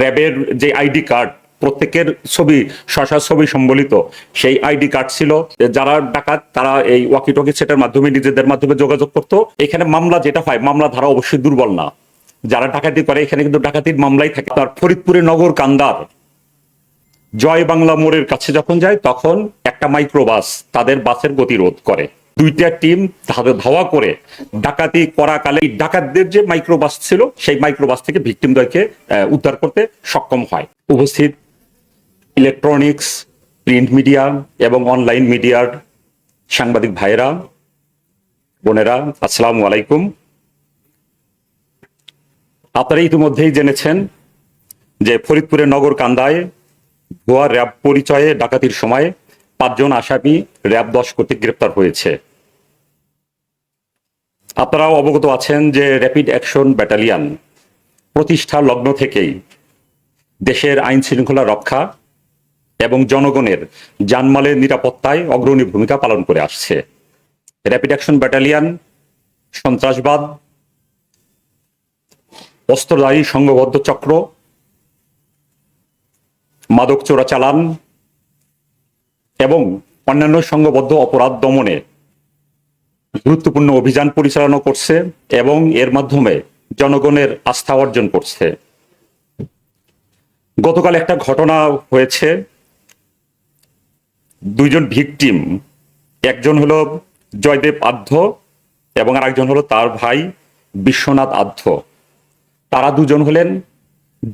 র্যাবের যে ID card, প্রত্যেকের ছবি শশা ছবি সম্বলিত, সেই আইডি কার্ড ছিল। যারা ডাকাত, তারা এই ওয়াকি টকি সেটের মাধ্যমে, নিজেদের মাধ্যমে যোগাযোগ করতো। এখানে মামলা যেটা হয়, মামলা ধারা অবশ্যই দুর্বল না। যারা ডাকাতি করে, এখানে কিন্তু ডাকাতির মামলাই থাকে। তার ফরিদপুরে নগর কান্দার জয় বাংলা মোড়ের কাছে যখন যায়, তখন একটা মাইক্রোবাস তাদের বাসের গতিরোধ করে। দুইটা টিম ধাওয়া- করে ডাকাতি করাকালে এই ডাকাতদের যে মাইক্রোবাস ছিল, সেই মাইক্রোবাস থেকে ভিকটিমদ্বয়কে উদ্ধার করতে সক্ষম হয়। উপস্থিত ইলেকট্রনিক্স প্রিন্ট মিডিয়া এবং অনলাইন মিডিয়ার সাংবাদিক ভাইয়েরা, বোনেরা, আসসালামু আলাইকুম। আপনারা ইতিমধ্যেই জেনেছেন যে ফরিদপুরের নগর কান্দায় ভুয়া র্যাব পরিচয়ে ডাকাতির সময় পাঁচজন আসামি র্যাব দশ কর্তৃক গ্রেপ্তার হয়েছে। আপনারাও অবগত আছেন যে র্যাপিড অ্যাকশন ব্যাটালিয়ান প্রতিষ্ঠা লগ্ন থেকেই দেশের আইন শৃঙ্খলা রক্ষা এবং জনগণের জানমালের নিরাপত্তায় অগ্রণী ভূমিকা পালন করে আসছে। র্যাপিড অ্যাকশন ব্যাটালিয়ান, সন্ত্রাসবাদ অস্ত্রধারী সংঘবদ্ধ চক্র, মাদক চোরাচালান এবং অন্যান্য সংঘবদ্ধ অপরাধ দমনে গুরুত্বপূর্ণ অভিযান পরিচালনা করছে এবং এর মাধ্যমে জনগণের আস্থা অর্জন করছে। গতকাল একটা ঘটনা হয়েছে। দুইজন ভিকটিম, একজন হলো জয়দেব আধ্য এবং আরেকজন হলো তার ভাই বিশ্বনাথ আধ্য তারা দুজন হলেন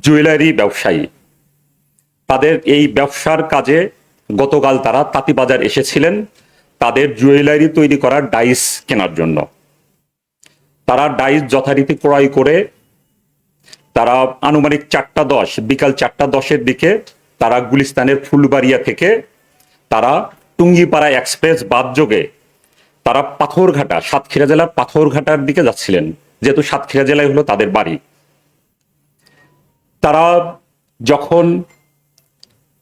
জুয়েলারি ব্যবসায়ী। তাদের এই ব্যবসার কাজে গতকাল তারা তাঁতিবাজার এসেছিলেন। তাদের জুয়েলারি তৈরি করার ডাইস কেনার জন্য। তারা ডাইস যথারীতি ক্রয় করে, তারা আনুমানিক চারটা দশ, বিকাল চারটা দশের দিকে তারা গুলিস্তানের ফুলবাড়িয়া থেকে তারা টুঙ্গিপাড়া এক্সপ্রেস বাদ যোগে তারা পাথরঘাটা, সাতক্ষীরা জেলার পাথরঘাটার দিকে যাচ্ছিলেন। যেহেতু সাতক্ষীরা জেলায় হলো তাদের বাড়ি। তারা যখন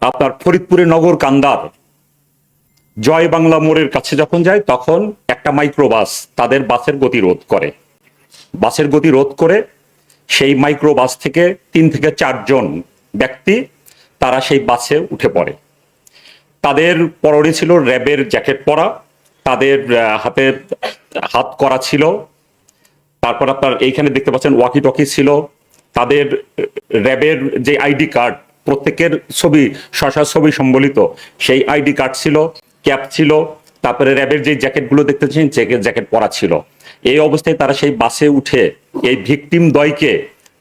আপনার ফরিদপুরের নগর কান্দার জয় বাংলা মোড়ের কাছে যখন যায়, তখন একটা মাইক্রোবাস তাদের বাসের গতি রোধ করে। বাসের গতি রোধ করে সেই মাইক্রোবাস থেকে তিন থেকে চারজন ব্যক্তি, তারা সেই বাসে উঠে পড়ে। তাদের পরনে ছিল র্যাবের জ্যাকেট পরা, তাদের হাতে হাত করা ছিল। তারপর আপনার এইখানে দেখতে পাচ্ছেন ওয়াকি টকি ছিল। তাদের র্যাবের যে আইডি কার্ড, প্রত্যেকের ছবি শশা ছবি সম্বলিত সেই আইডি কার্ড ছিল। ক্যাপ ছিল, তারপরে র্যাবের যে জ্যাকেটগুলো দেখতেছেন জ্যাকেট পরা ছিল। এই অবস্থায় তারা সেই বাসে উঠে এই ভিকটিম দয়কে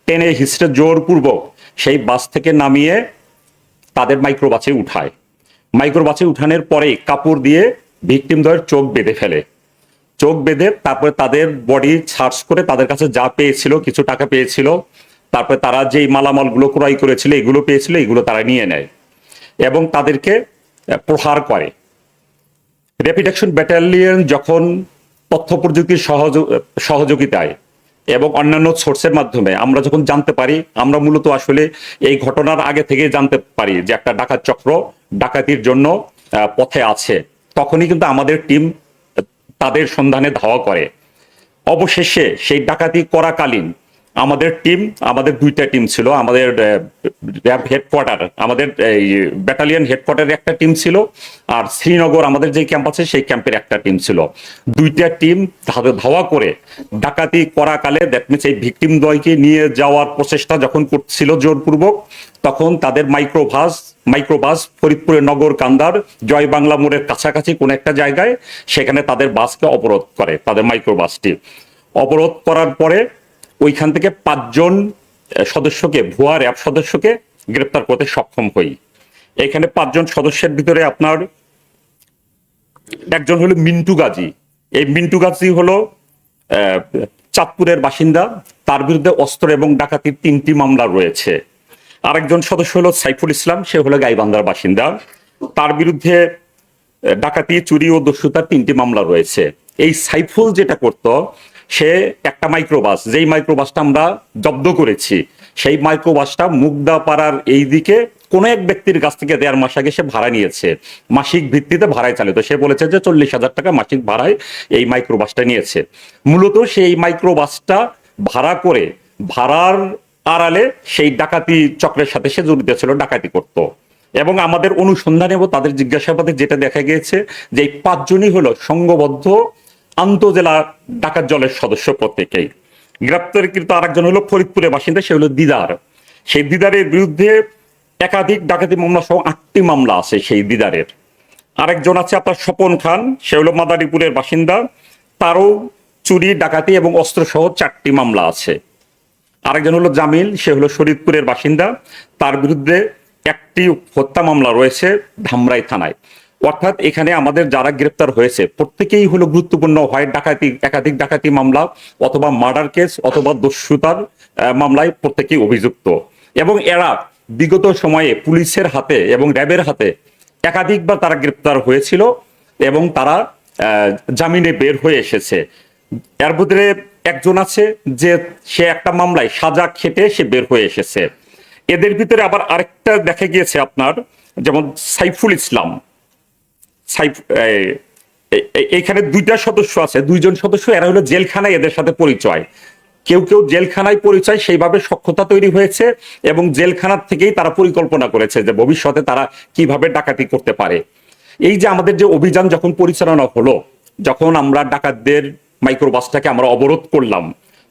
টেনে হিসড়ে জোরপূর্বক সেই বাস থেকে নামিয়ে তাদের মাইক্রোবাসে উঠায়। মাইক্রোবাসে উঠানোর পরেই কাপড় দিয়ে ভিকটিম দয়ের চোখ বেঁধে ফেলে। চোখ বেঁধে তারপরে তাদের বডি সার্চ করে তাদের কাছে যা পেয়েছিল, কিছু টাকা পেয়েছিল, তারপরে তারা যেই মালামালগুলো ক্রয় করেছিল, এগুলো পেয়েছিল, এগুলো তারা নিয়ে নেয় এবং তাদেরকে প্রহার করে। র্যাপিড অ্যাকশন ব্যাটালিয়ন যখন তথ্য প্রযুক্তির সহযোগ সহযোগিতায় এবং অন্যান্য সোর্সের মাধ্যমে আমরা যখন জানতে পারি, আমরা মূলত আসলে এই ঘটনার আগে থেকে জানতে পারি যে একটা ডাকাত চক্র ডাকাতির জন্য পথে আছে। তখনই কিন্তু আমাদের টিম তাদের সন্ধানে ধাওয়া করে। অবশেষে সেই ডাকাতি করাকালীন আমাদের টিম আমাদের দুইটা টিম ছিল, আমাদের র্যাব হেডকোয়ার্টার আমাদের, এই ব্যাটালিয়ান হেডকোয়ার্টারের একটা টিম ছিল, আর শ্রীনগর আমাদের যে ক্যাম্প আছে, সেই ক্যাম্পের একটা টিম ছিল। দুইটা টিম ধাওয়া করে ডাকাতি করাকালে দ্যাট মিনস এই ভিকটিম দয়কে নিয়ে যাওয়ার প্রচেষ্টা যখন করছিল জোরপূর্বক, তখন তাদের মাইক্রোভাস মাইক্রোবাস ফরিদপুরের নগর কান্দার জয় বাংলা মোড়ের কাছাকাছি কোন একটা জায়গায়, সেখানে তাদের বাসকে অবরোধ করে, তাদের মাইক্রোবাসটি অবরোধ করার পরে ওইখান থেকে পাঁচজন সদস্যকে, ভুয়া র্যাব সদস্যকে গ্রেপ্তার করতে সক্ষম হই। এখানে পাঁচজন সদস্যের ভিতরে আপনার একজন হলো মিন্টু গাজী। এই মিন্টু গাজী হলো চাঁদপুরের বাসিন্দা। তার বিরুদ্ধে অস্ত্র এবং ডাকাতির তিনটি মামলা রয়েছে। আরেকজন সদস্য হলো সাইফুল ইসলাম, সে হলো গাইবান্ধার বাসিন্দা। তার বিরুদ্ধে ডাকাতি, চুরি ও দস্যুতার তিনটি মামলা রয়েছে। এই সাইফুল যেটা করত সে একটা মাইক্রোবাস যেই মাইক্রোবাসটা আমরা জব্দ করেছি, সেই মাইক্রোবাসটা মুগদাপাড়ার এই দিকে কোনো এক ব্যক্তির কাছ থেকে দেড় মাস আগে সে ভাড়া নিয়েছে। মাসিক ভিত্তিতে ভাড়ায় চালিত। সে বলেছে যে চল্লিশ হাজার টাকা মাসিক ভাড়ায় এই মাইক্রোবাসটা নিয়েছে। মূলত সেই মাইক্রোবাসটা ভাড়া করে ভাড়ার আড়ালে সেই ডাকাতি চক্রের সাথে সে জড়িত ছিল, ডাকাতি করত। এবং আমাদের অনুসন্ধানে তাদের জিজ্ঞাসাবাদে যেটা দেখা গিয়েছে যে এই পাঁচজনই হলো সংঘবদ্ধ আন্তজেলা ডাকাত জলের সদস্য প্রত্যেকেই। গ্রেপ্তারকৃত আরেকজন হলো ফরিদপুরের বাসিন্দা, সে হলো দিদার। সেই দিদারের বিরুদ্ধে একাধিক ডাকাতি মামলা সহ আটটি মামলা আছে সেই দিদারের। আরেকজন আছে আপনার স্বপন খান, সে হলো মাদারীপুরের বাসিন্দা। তারও চুরি, ডাকাতি এবং অস্ত্র সহ চারটি মামলা আছে। আরেকজন হলো জামিল, সে হলো শরীদপুরের বাসিন্দা। তার বিরুদ্ধে একটি হত্যা মামলা রয়েছে ধামরাই থানায়। অর্থাৎ এখানে আমাদের যারা গ্রেপ্তার হয়েছে, প্রত্যেকেই হলো গুরুত্বপূর্ণ হয় ডাকাতি, একাধিক ডাকাতি মামলা অথবা মার্ডার কেস অথবা দস্যুতার মামলায় প্রত্যেকেই অভিযুক্ত। এবং এরা বিগত সময়ে পুলিশের হাতে এবং র্যাবের হাতে একাধিকবার তারা গ্রেপ্তার হয়েছিল এবং তারা জামিনে বের হয়ে এসেছে। এর ভিতরে একজন আছে যে সে একটা মামলায় সাজা খেটে সে বের হয়ে এসেছে। এদের ভিতরে আবার আরেকটা দেখা গিয়েছে আপনার, যেমন সাইফুল ইসলাম। এইখানে দুইটা সদস্য আছে, দুইজন সদস্য, এরা হলো জেলখানায় এদের সাথে পরিচয়। কেউ কেউ জেলখানায় পরিচয়, সেইভাবে সক্ষতা তৈরি হয়েছে এবং জেলখানার থেকেই তারা পরিকল্পনা করেছে যে ভবিষ্যতে তারা কীভাবে ডাকাতি করতে পারে। এই যে আমাদের যে অভিযান যখন পরিচালনা হলো, যখন আমরা ডাকাতদের মাইক্রোবাসটাকে আমরা অবরোধ করলাম,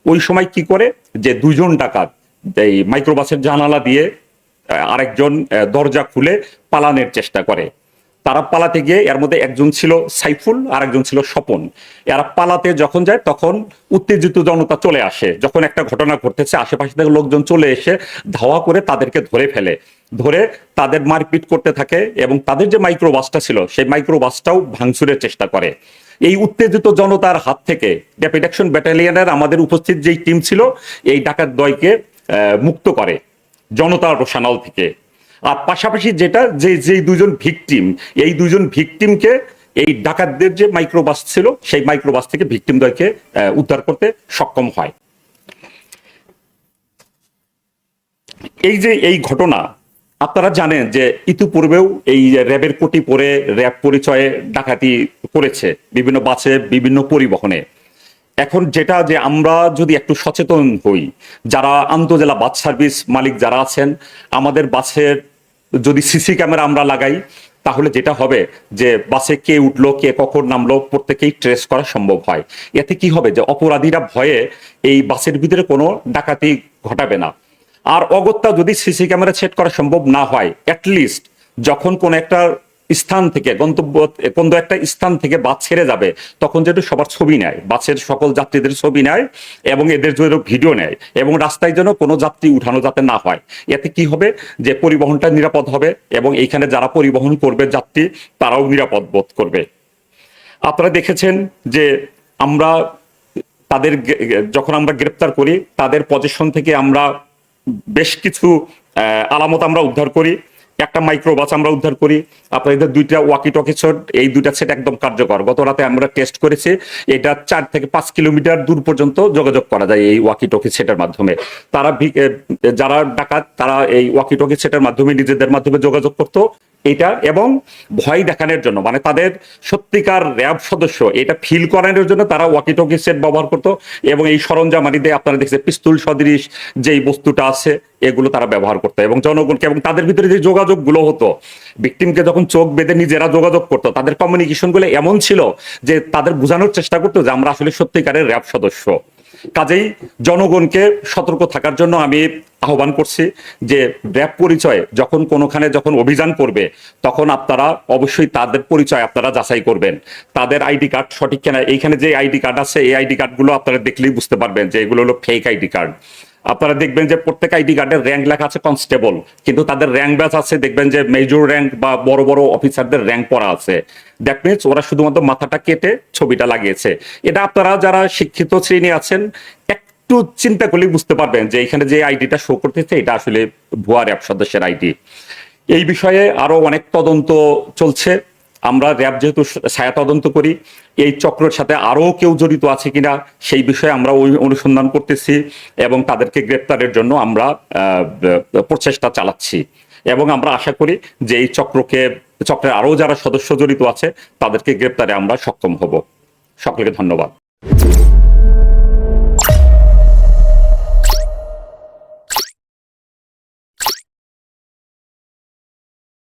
ওই সময় কি করে? যে দুজন ডাকাত, এই মাইক্রোবাসের জানালা দিয়ে আরেকজন দরজা খুলে পালানোর চেষ্টা করে। তারা পালাতে গিয়ে এর মধ্যে একজন ছিল সাইফুল আর একজন ছিল স্বপন। এরা পালাতে যখন যায়, তখন উত্তেজিত জনতা চলে আসে। যখন একটা ঘটনা ঘটেছে, আশেপাশে থেকে লোকজন চলে এসে ধাওয়া করে তাদেরকে ধরে ফেলে। ধরে তাদের মারপিট করতে থাকে এবং তাদের যে মাইক্রোবাসটা ছিল, সেই মাইক্রোবাসটাও ভাঙচুরের চেষ্টা করে। এই উত্তেজিত জনতার হাত থেকে র্যাপিড অ্যাকশন ব্যাটালিয়নের আমাদের উপস্থিত যেই টিম ছিল, এই ডাকাত দয়কে মুক্ত করে জনতার রোশানল থেকে। আর পাশাপাশি যেটা, যে যে দুজন ভিকটিম, এই দুজন ভিকটিমকে এই ডাকাতদের যে মাইক্রোবাস ছিল, সেই মাইক্রোবাস থেকে ভিকটিমদেরকে উদ্ধার করতে সক্ষম হয়। এই যে এই ঘটনা, আপনারা জানেন যে ইতিপূর্বেও এই র্যাবের কোটি পরে র্যাব পরিচয়ে ডাকাতি করেছে, বিভিন্ন বাসে, বিভিন্ন পরিবহনে। এখন যেটা যে আমরা যদি একটু সচেতন হই, যারা আন্তজেলা বাস সার্ভিস মালিক যারা আছেন, আমাদের বাসের যদি সিসি ক্যামেরা আমরা লাগাই, তাহলে যেটা হবে যে বাসে কে উঠল, কে কখন নামলো, প্রত্যেকেই ট্রেস করা সম্ভব হয়। এতে কি হবে যে অপরাধীরা ভয়ে এই বাসের ভিতরে কোনো ডাকাতি ঘটাবে না। আর অগত্যা যদি সিসি ক্যামেরা সেট করা সম্ভব না হয় অ্যাটলিস্ট যখন কোন একটা স্থান থেকে, গন্তব্য কোন একটা স্থান থেকে বাস ছেড়ে যাবে, তখন যেন সবার ছবি নেয়, বাসের সকল যাত্রীদের ছবি নেয় এবং এদের জন্য ভিডিও নেয় এবং রাস্তায় যেন কোনো যাত্রী উঠানো যাতে না হয়, এতে কি হবে? যে পরিবহনটা নিরাপদ হবে এবং এইখানে যারা পরিবহন করবে যাত্রী, তারাও নিরাপদ বোধ করবে। আপনারা দেখেছেন যে আমরা তাদের যখন আমরা গ্রেপ্তার করি, তাদের পজিশন থেকে আমরা বেশ কিছু আলামত আমরা উদ্ধার করি। একটা মাইক্রো বাস আমরা উদ্ধার করি। আপনাদের দুইটা ওয়াকি টকি সেট এই দুইটা সেট একদম কার্যকর। গত রাতে আমরা টেস্ট করেছি, এটা চার থেকে পাঁচ কিলোমিটার দূর পর্যন্ত যোগাযোগ করা যায় এই ওয়াকি টকি সেটের মাধ্যমে। তারা যারা ডাকাত, তারা এই ওয়াকি টকি সেটের মাধ্যমে নিজেদের মাধ্যমে যোগাযোগ করতো। এটা এবং ভয় দেখানোর জন্য মানে তাদের সত্যিকার র্যাব সদস্য, এটা ফিল করানোর জন্য তারা ওয়াকি টকি সেট ব্যবহার করতো এবং এই সরঞ্জামারিতে আপনারা দেখছেন, পিস্তুল সদৃশ যেই বস্তুটা আছে, এগুলো তারা ব্যবহার করতো এবং জনগণকে এবং তাদের ভিতরে যে যোগাযোগগুলো হতো ভিকটিমকে যখন চোখ বেঁধে নিজেরা যোগাযোগ করতো, তাদের কমিউনিকেশনগুলো এমন ছিল যে তাদের বোঝানোর চেষ্টা করতো যে আমরা আসলে সত্যিকারের র্যাব সদস্য। কাজেই জনগণকে সতর্ক থাকার জন্য আমি আহ্বান করছি যে র্যাব পরিচয় যখন কোনোখানে যখন অভিযান করবে, তখন আপনারা অবশ্যই তাদের পরিচয় আপনারা যাচাই করবেন। তাদের আইডি কার্ড সঠিক কেনা, এইখানে যে আইডি কার্ড আছে, এই আইডি কার্ডগুলো আপনারা দেখলেই বুঝতে পারবেন যে এগুলো হলো ফেক আইডি কার্ড। আপনারা দেখবেন যে প্রত্যেক আইডি কার্ডের র্যাঙ্ক লেখা আছে কনস্টেবল কিন্তু তাদের র্যাঙ্ক ব্যাচ আছে, দেখবেন যে মেজর র্যাঙ্ক বা বড় বড় অফিসারদের র্যাঙ্ক পড়া আছে। দ্যাট মিনস ওরা শুধুমাত্র মাথাটা কেটে ছবিটা লাগিয়েছে। এটা আপনারা যারা শিক্ষিত শ্রেণি আছেন, একটু চিন্তা করলে বুঝতে পারবেন যে এখানে যে আইডিটা শো করতেছে, এটা আসলে ভুয়া র্যাব সদস্যের আইডি। এই বিষয়ে আরও অনেক তদন্ত চলছে। আমরা র্যাব যেহেতু সায়া তদন্ত করি, এই চক্রের সাথে আরও কেউ জড়িত আছে কিনা সেই বিষয়ে আমরা ওই অনুসন্ধান করতেছি এবং তাদেরকে গ্রেপ্তারের জন্য আমরা প্রচেষ্টা চালাচ্ছি। এবং আমরা আশা করি যে এই চক্রকে, চক্রের আরও যারা সদস্য জড়িত আছে, তাদেরকে গ্রেপ্তারে আমরা সক্ষম হব। সকলকে ধন্যবাদ।